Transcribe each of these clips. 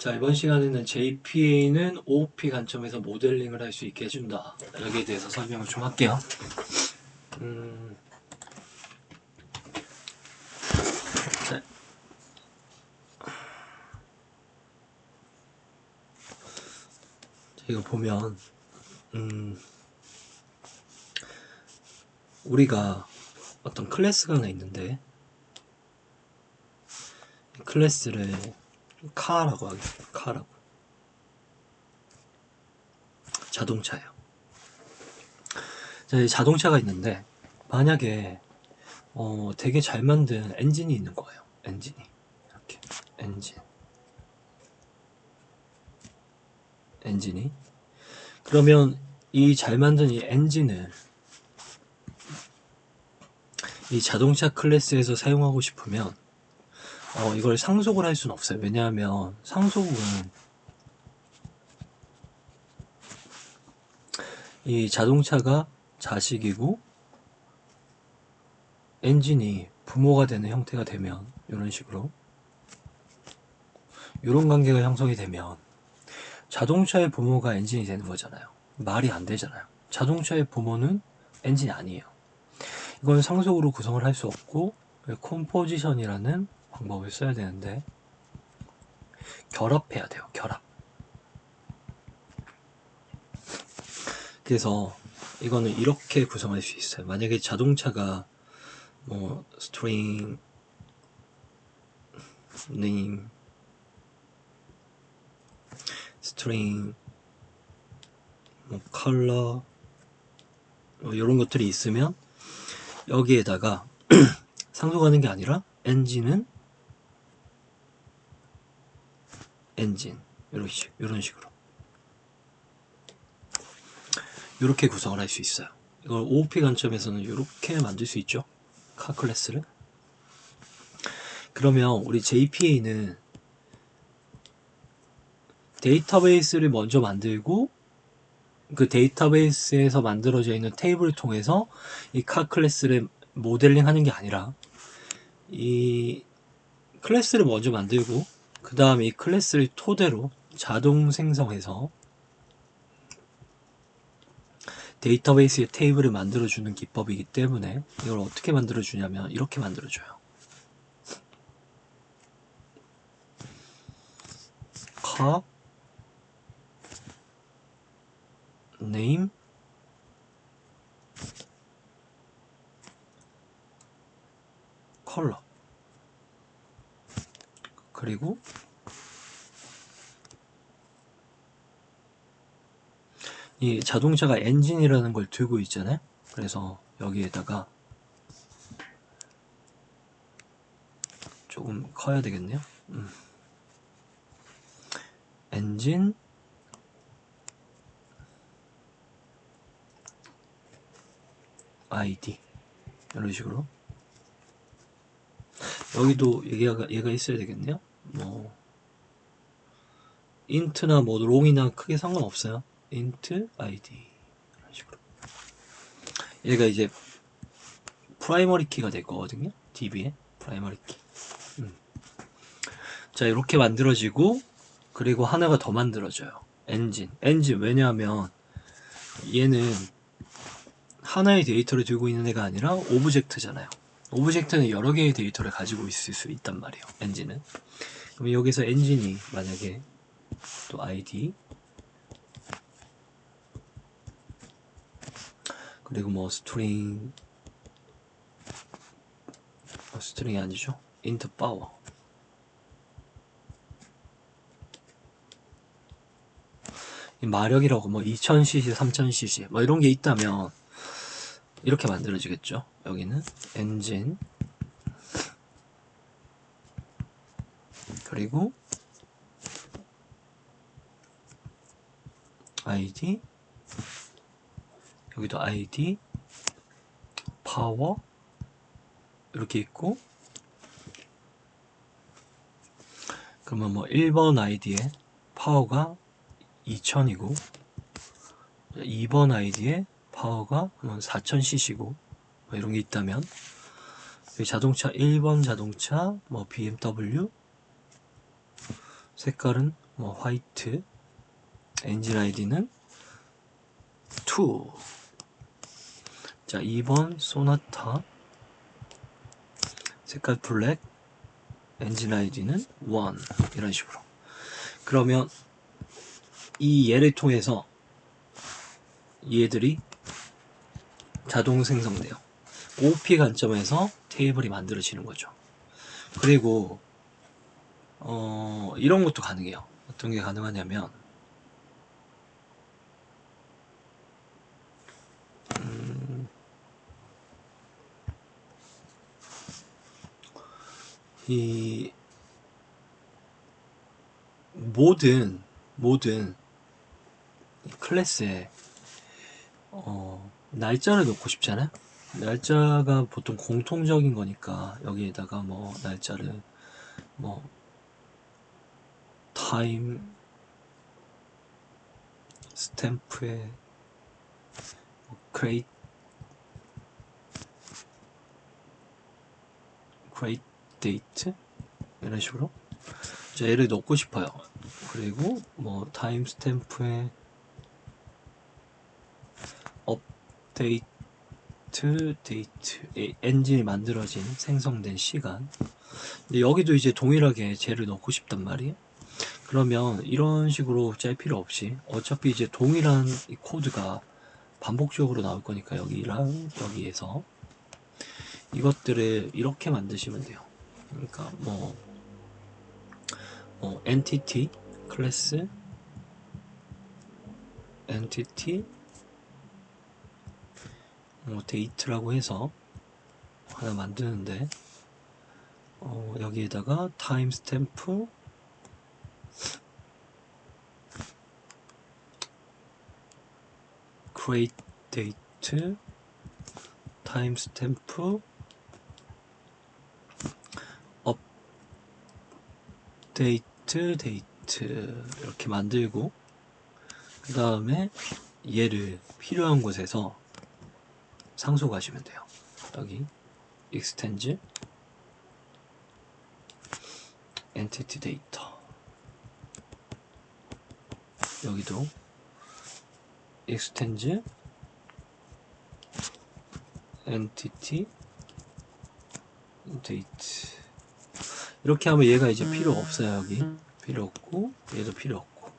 자, 이번 시간에는 JPA는 OOP 관점에서 모델링을 할 수 있게 해준다. 여기에 대해서 설명을 좀 할게요. 음, 자, 자, 이거 보면, 음, 우리가 어떤 클래스가 하나 있는데, 이 클래스를 카라고 하겠습니다. 카라고. 자동차예요. 자, 이 자동차가 있는데 만약에 어, 되게 잘 만든 엔진이 있는 거예요. 엔진이 이렇게 엔진 엔진이 그러면 이 잘 만든 이 엔진을 이 자동차 클래스에서 사용하고 싶으면 어, 이걸 상속을 할 수는 없어요. 왜냐하면 상속은 이 자동차가 자식이고 엔진이 부모가 되는 형태가 되면 이런 식으로 이런 관계가 형성이 되면 자동차의 부모가 엔진이 되는 거잖아요. 말이 안 되잖아요. 자동차의 부모는 엔진이 아니에요. 이건 상속으로 구성을 할 수 없고 콤포지션이라는 방법을 써야 되는데 결합해야 돼요. 결합. 그래서 이거는 이렇게 구성할 수 있어요. 만약에 자동차가 뭐 string name string 뭐 color 뭐 이런 것들이 있으면 여기에다가 상속하는 게 아니라 엔진은 엔진 이런 식으로 이렇게 구성을 할 수 있어요. 이걸 OOP 관점에서는 이렇게 만들 수 있죠. 카 클래스를. 그러면 우리 JPA는 데이터베이스를 먼저 만들고 그 데이터베이스에서 만들어져 있는 테이블을 통해서 이 카 클래스를 모델링 하는 게 아니라 이 클래스를 먼저 만들고 그 다음에 이 클래스를 토대로 자동 생성해서 데이터베이스의 테이블을 만들어주는 기법이기 때문에 이걸 어떻게 만들어주냐면 이렇게 만들어줘요. car name 그리고 이 자동차가 엔진이라는 걸 들고 있잖아요. 그래서 여기에다가 조금 커야 되겠네요. 음. 엔진 아이디 이런 식으로 여기도 얘가 얘가 있어야 되겠네요. 뭐 인트나 뭐 롱이나 크게 상관없어요. int id 이런 식으로 얘가 이제 프라이머리 키가 될 거거든요. DB의 프라이머리 키. 음. 자 이렇게 만들어지고 그리고 하나가 더 만들어져요. 엔진. 엔진 왜냐하면 얘는 하나의 데이터를 들고 있는 애가 아니라 오브젝트잖아요. 오브젝트는 여러 개의 데이터를 가지고 있을 수 있단 말이에요. 엔진은. 그럼 여기서 엔진이 만약에 또 id 그리고 뭐 스트링 어, 스트링이 아니죠? power 이 마력이라고 뭐 2000cc, 3000cc 뭐 이런 게 있다면 이렇게 만들어지겠죠? 여기는 엔진 그리고 id 여기도 id 파워 이렇게 있고 그러면 뭐 1번 아이디에 파워가 2000이고 2번 아이디에 파워가 4000cc고 뭐 이런 게 있다면 자동차 1번 자동차 뭐 BMW 색깔은 뭐 화이트 엔진 아이디는 2. 자, 2번 소나타 색깔 블랙 엔진 아이디는 1 이런 식으로. 그러면 이 예를 통해서 얘들이 자동 생성돼요. OP 관점에서 테이블이 만들어지는 거죠. 그리고 어, 이런 것도 가능해요. 어떤 게 가능하냐면 음, 이 모든 모든 이 클래스에 어, 날짜를 넣고 싶잖아요. 날짜가 보통 공통적인 거니까 여기에다가 뭐 날짜를 뭐 타임 스탬프에 크레이트 크레이트 데이트 이런 식으로? 자 얘를 넣고 싶어요. 그리고 뭐 타임 스탬프에 업데이트 데이트 이 엔진이 만들어진 생성된 시간. 근데 여기도 이제 동일하게 쟤를 넣고 싶단 말이에요 그러면 이런 식으로 짤 필요 없이 어차피 이제 동일한 이 코드가 반복적으로 나올 거니까 여기랑 여기에서 이것들을 이렇게 만드시면 돼요. 그러니까 뭐, 뭐 entity 클래스 entity 뭐 데이트라고 해서 하나 만드는데 어, 여기에다가 타임 스탬프 create date 타임 스탬프 업데이트 데이트 이렇게 만들고 그 다음에 얘를 필요한 곳에서 상속하시면 돼요. 여기 extend entity data 여기도 extend entity date 이렇게 하면 얘가 이제 필요 없어요 여기 필요 없고 얘도 필요 없고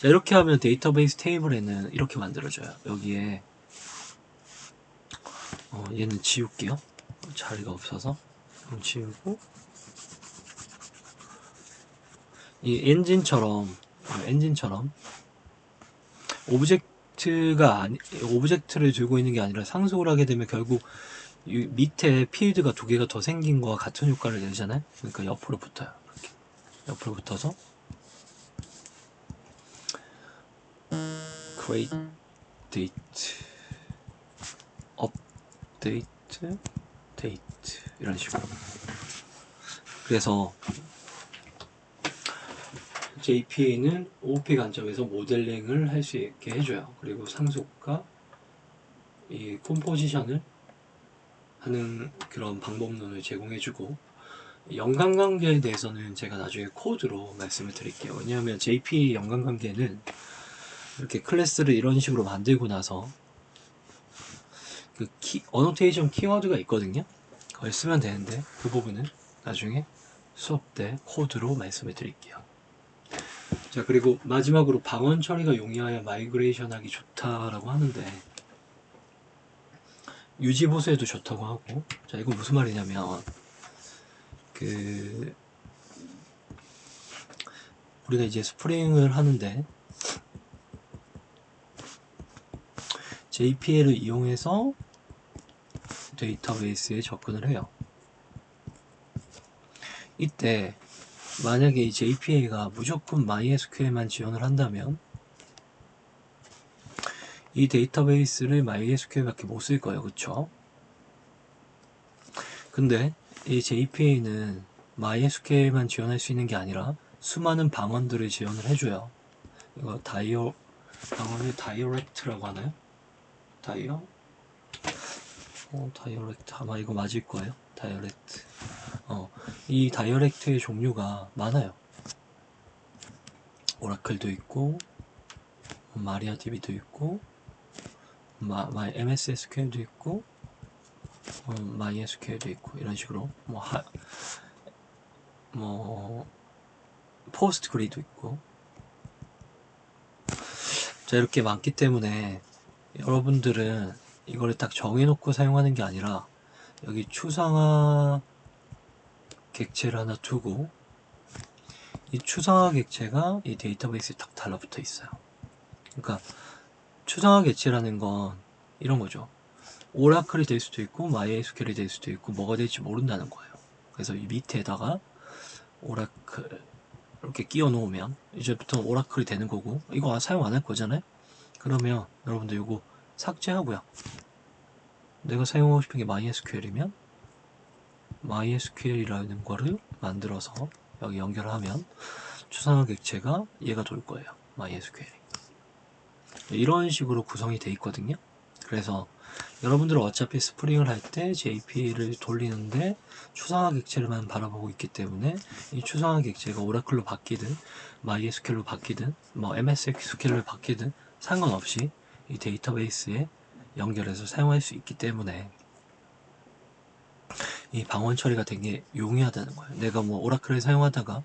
자 이렇게 하면 데이터베이스 테이블에는 이렇게 만들어져요 여기에 어, 얘는 지울게요. 자리가 없어서. 그럼 지우고. 이 엔진처럼, 어, 엔진처럼, 오브젝트 가 아니, 오브젝트를 들고 있는 게 아니라 상속을 하게 되면 결국 이 밑에 필드가 두 개가 더 생긴 거와 같은 효과를 내잖아요. 그러니까 옆으로 붙어요. 이렇게. 옆으로 붙어서. create date. 데이트 데이트 이런 식으로 그래서 JPA는 OOP 관점에서 모델링을 할 수 있게 해줘요 그리고 상속과 이 컴포지션을 하는 그런 방법론을 제공해주고 연관관계에 대해서는 제가 나중에 코드로 말씀을 드릴게요 왜냐하면 JPA 연관관계는 이렇게 클래스를 이런 식으로 만들고 나서 그 키, 어노테이션 키워드가 있거든요. 그걸 쓰면 되는데 그 부분은 나중에 수업 때 코드로 말씀해 드릴게요. 자 그리고 마지막으로 방언 처리가 용이하여 마이그레이션 하기 좋다라고 하는데 유지 보수에도 좋다고 하고 자 이거 무슨 말이냐면 그 우리가 이제 스프링을 하는데 JPL을 이용해서 데이터베이스에 접근을 해요. 이때 만약에 이 JPA가 무조건 MySQL만 지원을 한다면 이 데이터베이스를 MySQL밖에 못 쓸 거예요. 그쵸? 근데 이 JPA는 MySQL만 지원할 수 있는 게 아니라 수많은 방언들을 지원을 해줘요. 이거 다이어 방언을 다이어렉트라고 하나요? 다이어 어, 다이어렉트 아마 이거 맞을 거예요. 다이어렉트. 어, 이 다이어렉트의 종류가 많아요. 오라클도 있고 마리아 DB도 있고 마, 마 MS SQL도 있고 어, MySQL도 있고 이런 식으로 뭐 하, 뭐 포스트 그리도 있고 자 이렇게 많기 때문에 여러분들은 이거를 딱 정해놓고 사용하는 게 아니라 여기 추상화 객체를 하나 두고 이 추상화 객체가 이 데이터베이스에 딱 달라붙어 있어요. 그러니까 추상화 객체라는 건 이런 거죠. 오라클이 될 수도 있고 마이에스큐엘이 될 수도 있고 뭐가 될지 모른다는 거예요. 그래서 이 밑에다가 오라클 이렇게 끼워 놓으면 이제부터 오라클이 되는 거고 이거 사용 안 할 거잖아요. 그러면 여러분들 이거 삭제하고요. 내가 사용하고 싶은 게 MySQL이면 MySQL이라는 거를 만들어서 여기 연결하면 추상화 객체가 얘가 돌 거예요. MySQL이. 이런 식으로 구성이 돼 있거든요. 그래서 여러분들은 어차피 스프링을 할 때 JP를 돌리는데 추상화 객체를만 바라보고 있기 때문에 이 추상화 객체가 오라클로 바뀌든 MySQL로 바뀌든 뭐 MSSQL로 바뀌든 상관없이 이 데이터베이스에 연결해서 사용할 수 있기 때문에 이 방원 처리가 되게 용이하다는 거예요. 내가 뭐 오라클을 사용하다가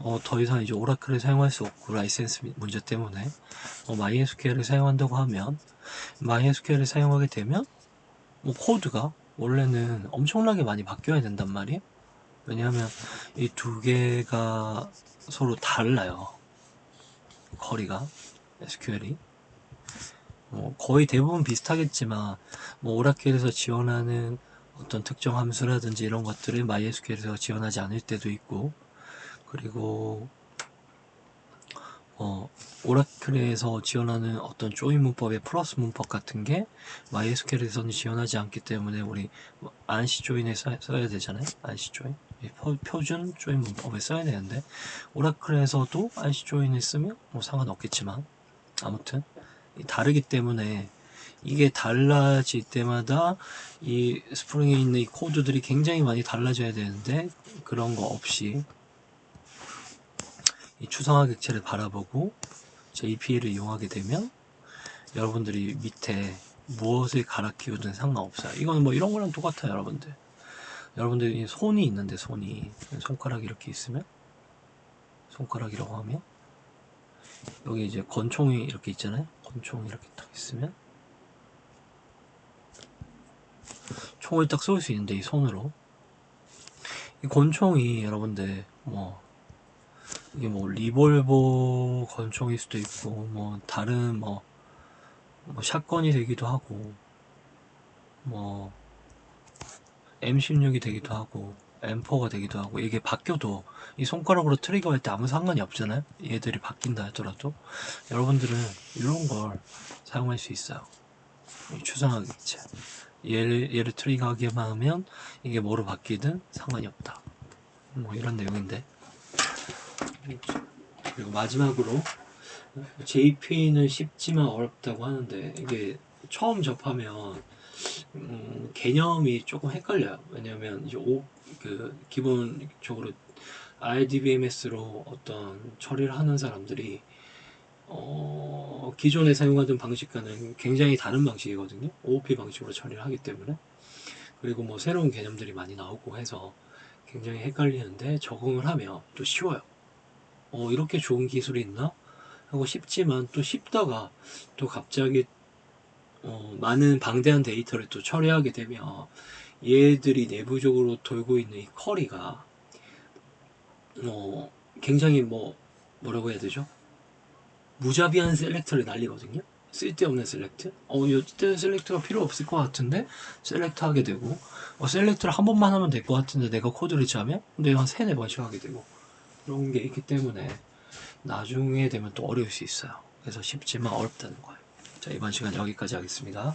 어, 더 이상 이제 오라클을 사용할 수 없고 라이센스 문제 때문에 어, MySQL을 사용한다고 하면 MySQL을 사용하게 되면 뭐 코드가 원래는 엄청나게 많이 바뀌어야 된단 말이에요. 왜냐하면 이 두 개가 서로 달라요. 거리가 SQL이 뭐 거의 대부분 비슷하겠지만 뭐 오라클에서 지원하는 어떤 특정 함수라든지 이런 것들을 MySQL에서 지원하지 않을 때도 있고 그리고 어, 오라클에서 지원하는 어떤 조인 문법의 플러스 문법 같은 게 MySQL에서는 지원하지 않기 때문에 우리 안시 조인에 써, 써야 되잖아요. 안시 조인. 표- 표준 조인 문법에 써야 되는데 오라클에서도 안시 조인을 쓰면 뭐 상관없겠지만 아무튼 이 다르기 때문에 이게 달라질 때마다 이 스프링에 있는 이 코드들이 굉장히 많이 달라져야 되는데 그런 거 없이 이 추상화 객체를 바라보고 JPL을 이용하게 되면 여러분들이 밑에 무엇을 갈아 끼우든 상관없어요. 이건 뭐 이런 거랑 똑같아요, 여러분들. 여러분들이 손이 있는데 손이 손가락이 이렇게 있으면 손가락이라고 하면 여기 이제 권총이 이렇게 있잖아요. 권총이 이렇게 딱 있으면 총을 딱 쏠 수 있는데 이 손으로. 이 권총이 여러분들 뭐 이게 뭐 리볼버 권총일 수도 있고 뭐 다른 뭐, 뭐 샷건이 되기도 하고 뭐 M16이 되기도 하고 M4가 되기도 하고 이게 바뀌어도 이 손가락으로 트리거 할 때 아무 상관이 없잖아요? 얘들이 바뀐다 하더라도. 여러분들은 이런 걸 사용할 수 있어요. 이 추상화 객체 얘를, 얘를 트리거하기만 하면 이게 뭐로 바뀌든 상관이 없다 뭐 이런 내용인데 그리고 마지막으로 JP는 쉽지만 어렵다고 하는데 이게 처음 접하면 음, 개념이 조금 헷갈려요. 왜냐하면 이제 오, 그 기본적으로 RDBMS로 어떤 처리를 하는 사람들이 어, 기존에 사용하던 방식과는 굉장히 다른 방식이거든요. OOP 방식으로 처리를 하기 때문에 그리고 뭐 새로운 개념들이 많이 나오고 해서 굉장히 헷갈리는데 적응을 하면 또 쉬워요. 어, 이렇게 좋은 기술이 있나? 하고 싶지만 또 쉽다가 또 갑자기 어, 많은 방대한 데이터를 또 처리하게 되면 얘들이 내부적으로 돌고 있는 이 커리가 어, 굉장히 뭐 뭐라고 해야 되죠? 무자비한 셀렉터를 날리거든요. 쓸데없는 셀렉트. 어, 이때 셀렉트가 필요 없을 것 같은데 셀렉트 하게 되고 어, 셀렉트를 한 번만 하면 될 것 같은데 내가 코드를 짜면 근데 한 세네 번씩 하게 되고 그런 게 있기 때문에 나중에 되면 또 어려울 수 있어요. 그래서 쉽지만 어렵다는 거예요. 자, 이번 시간 여기까지 하겠습니다.